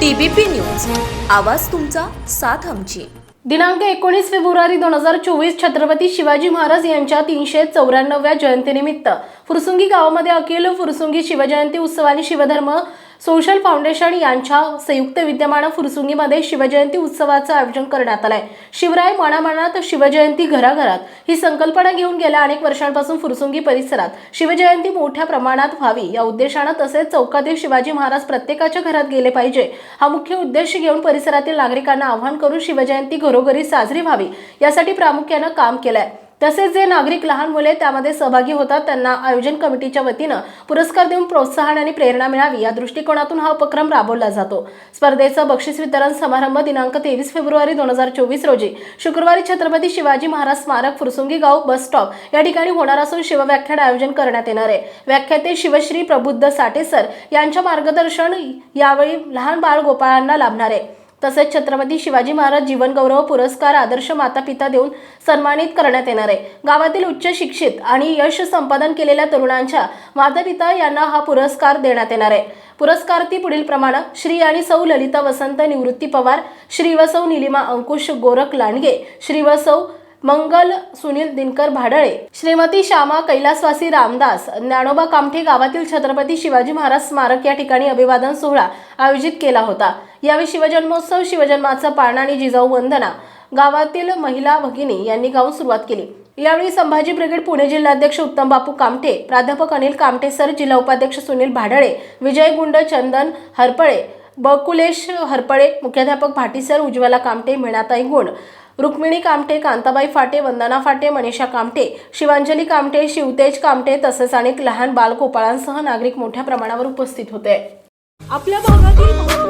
TBP news. आवाज तुमचा साथ आमची. दिनांक एकोणीस फेब्रुवारी दोन हजार चोवीस छत्रपती शिवाजी महाराज यांच्या तीनशे चौऱ्याण्णव्या जयंतीनिमित्त फुरसुंगी गावामध्ये अखिल फुरसुंगी शिवजयंती उत्सव आणि शिवधर्म सोशल फाउंडेशन यांच्या संयुक्त विद्यमानं फुरसुंगीमध्ये शिवजयंती उत्सवाचं आयोजन करण्यात आलंय. शिवराय मनामनात शिवजयंती घराघरात ही संकल्पना घेऊन गेल्या अनेक वर्षांपासून फुरसुंगी परिसरात शिवजयंती मोठ्या प्रमाणात व्हावी या उद्देशानं तसेच चौकातील शिवाजी महाराज प्रत्येकाच्या घरात गेले पाहिजे हा मुख्य उद्देश घेऊन परिसरातील नागरिकांना आवाहन करून शिवजयंती घरोघरी साजरी व्हावी यासाठी प्रामुख्यानं काम केलंय. तसेच जे नागरिक लहान मुले त्यामध्ये सहभागी होतात त्यांना आयोजन कमिटीच्या वतीनं पुरस्कार देऊन प्रोत्साहन आणि प्रेरणा मिळावी या दृष्टिकोनातून हा उपक्रम राबवला जातो. स्पर्धेचं बक्षीस वितरण समारंभ दिनांक तेवीस फेब्रुवारी दोन हजार चोवीस रोजी. शुक्रवारी छत्रपती शिवाजी महाराज स्मारक फुरसुंगी गाव बस स्टॉप या ठिकाणी होणार असून शिवव्याख्यान आयोजन करण्यात येणार आहे. व्याख्याते शिवश्री प्रबुद्ध साठे सर यांच्या मार्गदर्शन यावेळी लहान बाळ गोपाळांना लाभणार आहे. तसेच छत्रपती शिवाजी महाराज जीवनगौरव पुरस्कार आदर्श माता पिता देऊन सन्मानित करण्यात येणार आहे. गावातील उच्च शिक्षित आणि यश संपादन केलेल्या तरुणांच्या माता पिता यांना हा पुरस्कार देण्यात येणार आहे. पुरस्कार्थी पुढील प्रमाणे श्री आणि सौ ललिता वसंत निवृत्ती पवार श्री व सौ निलिमा अंकुश गोरख लांडगे श्री व सौ मंगल सुनील दिनकर भाडळे श्रीमती श्यामा कैलासवासी रामदास ज्ञानोबा कामठे गावातील छत्रपती शिवाजी महाराज स्मारक या ठिकाणी अभिवादन सोहळा आयोजित केला होता. यावेळी शिवजन्मोत्सव शिवजन्माचं पाळणा आणि जिजाऊ वंदना गावातील महिला भगिनी यांनी गाऊन सुरुवात केली. यावेळी संभाजी ब्रिगेड पुणे जिल्हाध्यक्ष उत्तम बापू कामठे प्राध्यापक अनिल कामठे सर जिल्हा उपाध्यक्ष सुनील भाडळे विजय गुंड चंदन हरपळे बकुलेश हरपळे मुख्याध्यापक भाटीसर उज्ज्वला कामटे मीनाताई गुण रुक्मिणी कामटे कांताबाई फाटे वंदना फाटे मनीषा कामटे शिवांजली कामटे शिवतेज कामटे तसेच अनेक लहान बालगोपाळांसह नागरिक मोठ्या प्रमाणावर उपस्थित होते. आपल्या भागातील